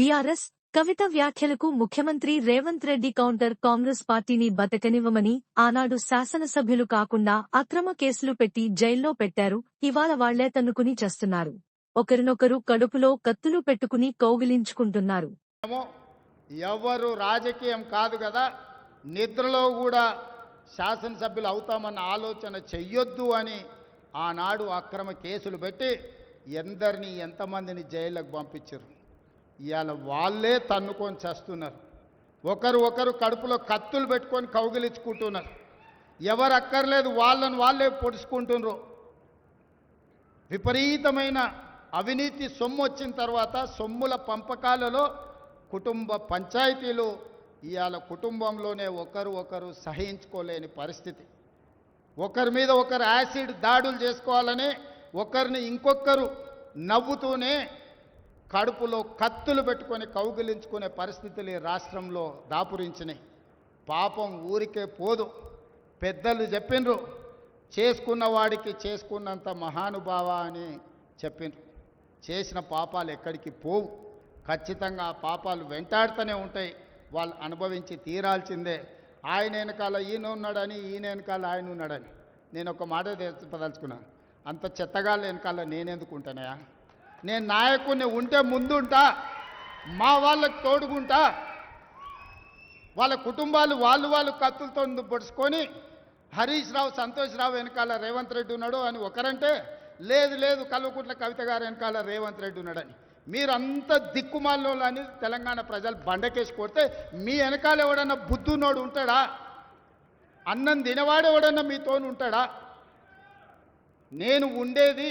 BRS కవిత వ్యాఖ్యలకు ముఖ్యమంత్రి Revanth Reddy counter Congress పార్టీని బతకనివ్వమని ఆనాడు శాసనసభ్యులు కాకుండా అక్రమ కేసులు పెట్టి జైల్లో పెట్టారు. ఇవాళ వాళ్ళే తన్నుకుని చేస్తున్నారు. ఒకరినొకరు కడుపులో కత్తులు పెట్టుకుని కౌగిలించుకుంటున్నారు. ఏమో ఎవరు రాజకీయం కాదు కదా. నిద్రలో కూడా శాసనసభ్యులు అవుతామన్న ఆలోచన చెయ్యొద్దు అని ఆనాడు అక్రమ కేసులు పెట్టి ఎందరిని ఎంతమందిని జైళ్ళకు పంపించారు. ఇవాళ వాళ్ళే తన్నుకొని చేస్తున్నారు. ఒకరు ఒకరు కడుపులో కత్తులు పెట్టుకొని కౌగిలించుకుంటున్నారు. ఎవరు అక్కర్లేదు వాళ్ళని వాళ్ళే పొడుచుకుంటున్నారు. విపరీతమైన అవినీతి సొమ్ము వచ్చిన తర్వాత సొమ్ముల పంపకాలలో కుటుంబ పంచాయతీలు ఇవాళ కుటుంబంలోనే ఒకరు ఒకరు సహించుకోలేని పరిస్థితి. ఒకరి మీద ఒకరు యాసిడ్ దాడులు చేసుకోవాలని ఒకరిని ఇంకొకరు నవ్వుతూనే కడుపులో కత్తులు పెట్టుకొని కౌగిలించుకునే పరిస్థితులు ఈ రాష్ట్రంలో దాపురించినాయి. పాపం ఊరికే పోదు. పెద్దలు చెప్పిండ్రు చేసుకున్న వాడికి చేసుకున్నంత మహానుభావ అని చెప్పిండ్రు. చేసిన పాపాలు ఎక్కడికి పోవు. ఖచ్చితంగా ఆ పాపాలు వెంటాడుతూనే ఉంటాయి. వాళ్ళు అనుభవించి తీరాల్సిందే. ఆయన వెనకాల ఈయన ఉన్నాడని ఈయన వెనకాల ఆయన ఉన్నాడని. నేను ఒక మాట తెచ్చదలుచుకున్నాను అంత చెత్తగాళ్ళ వెనకాల నేనెందుకు ఉంటానయా నేను నాయకుడిని ఉంటే ముందుంటా మా వాళ్ళకి తోడుకుంటా వాళ్ళ కుటుంబాలు వాళ్ళు వాళ్ళు కత్తులతో పొడుచుకొని హరీష్ రావు సంతోష్ రావు వెనకాల రేవంత్ రెడ్డి ఉన్నాడు అని ఒకరంటే లేదు లేదు కల్వకుంట్ల కవిత గారు వెనకాల రేవంత్ రెడ్డి ఉన్నాడని. మీరంతా దిక్కుమాల్లో అని తెలంగాణ ప్రజలు బండకేసి కొడితే మీ వెనకాల ఎవడన్నా బుద్ధునోడు ఉంటాడా? అన్నం తినవాడు ఎవడన్నా మీతోని ఉంటాడా నేను ఉండేది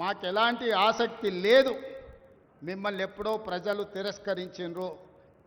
మాకు ఎలాంటి ఆసక్తి లేదు. మిమ్మల్ని ఎప్పుడో ప్రజలు తిరస్కరించిండ్రు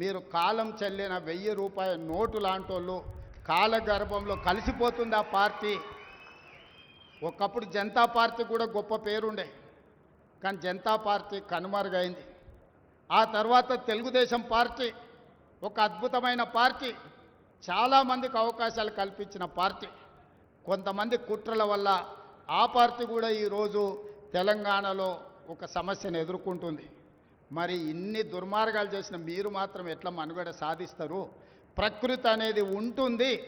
మీరు కాలం చెల్లిన వెయ్యి రూపాయల నోటు లాంటోళ్ళు కాలగర్భంలో కలిసిపోతుంది ఆ పార్టీ? ఒకప్పుడు జనతా పార్టీ కూడా గొప్ప పేరుండే. కానీ జనతా పార్టీ కనుమరుగైంది. ఆ తర్వాత తెలుగుదేశం పార్టీ ఒక అద్భుతమైన పార్టీ చాలామందికి అవకాశాలు కల్పించిన పార్టీ. కొంతమంది కుట్రల వల్ల ఆ పార్టీ కూడా ఈరోజు తెలంగాణలో ఒక సమస్యను ఎదుర్కొంటుంది. మరి ఇన్ని దుర్మార్గాలు చేసిన మీరు మాత్రం ఎట్లా మనుగడ సాధిస్తారు? ప్రకృతి అనేది ఉంటుంది.